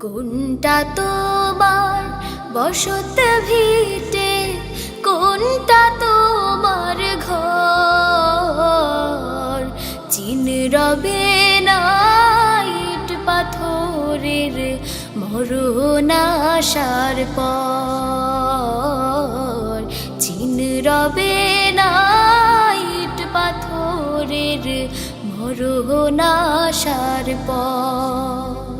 কোনটা তোমার? বসত ভিটে কোনটা তোমার ঘর? চিন রবে না ইট পাথরের মরুনাশার পর। চিন রবে না পাথরের পর।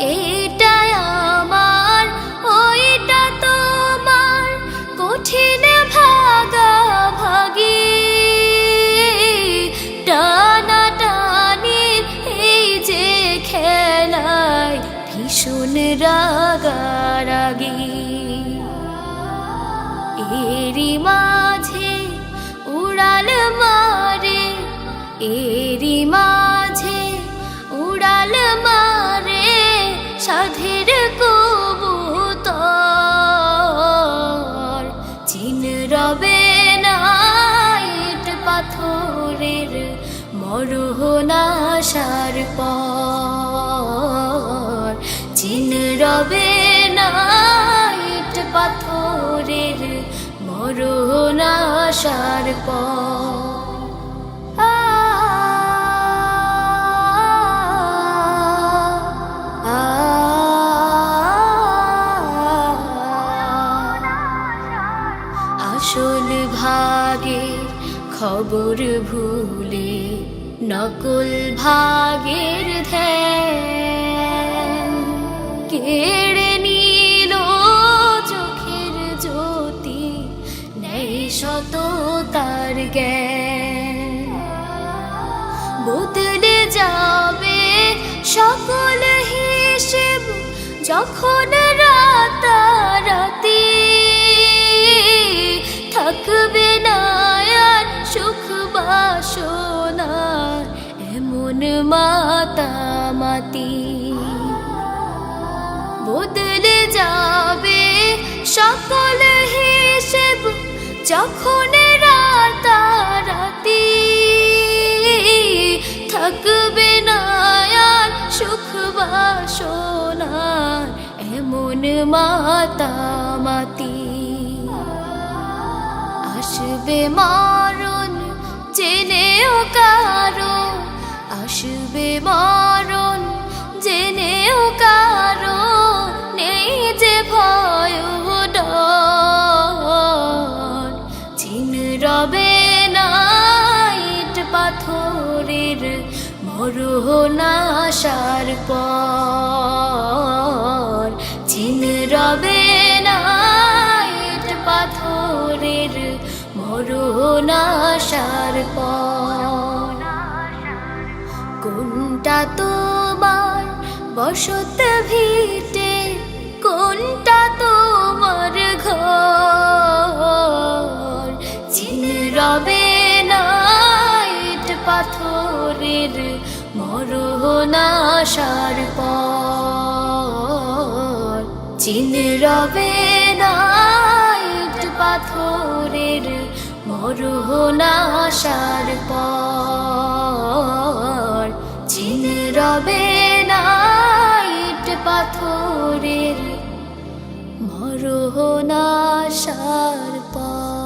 এটা আমার ওইটা তোমার কঠিন ভাগা ভাগি। টানা এই যে খেলায় ভীষণ সাধের কবুতর। চিন রবে না ইট পাথরের মরহনাশার পর। চিন রবে না ইট পাথরের মরহনাশার পর। ভাগের খবর ভুলে নকল ভাগের ধ্যান। কেড়ে নিল চোখের জ্যোতি, নেই শত তার জ্ঞান। বদলে যাবে সকল হিসেব, যখন থাকবে না আর সুখ বাসনার এমন মাতামাতি বদলে যাবে সকল হিসেব যখন রাতারাতি থাকবে না আর সুখ বাসনার এমন মাতামাতি আসবে মরণ, জেনেও কারও। আসবে মরণ, জেনেও কারও। নেই যে ভয় চিন রবে না ইট পাথরের মরহনাশার পর। চিন রবে কোনটা তোমার? বসত ভিটে কোনটা তোমার ঘর? চিন রবে না ইট পাথরের মরহনাশার পর। চিন রবে না ইট পাথরের মরহনাশার পর। চিন রবে না ইট পাথরের সার পর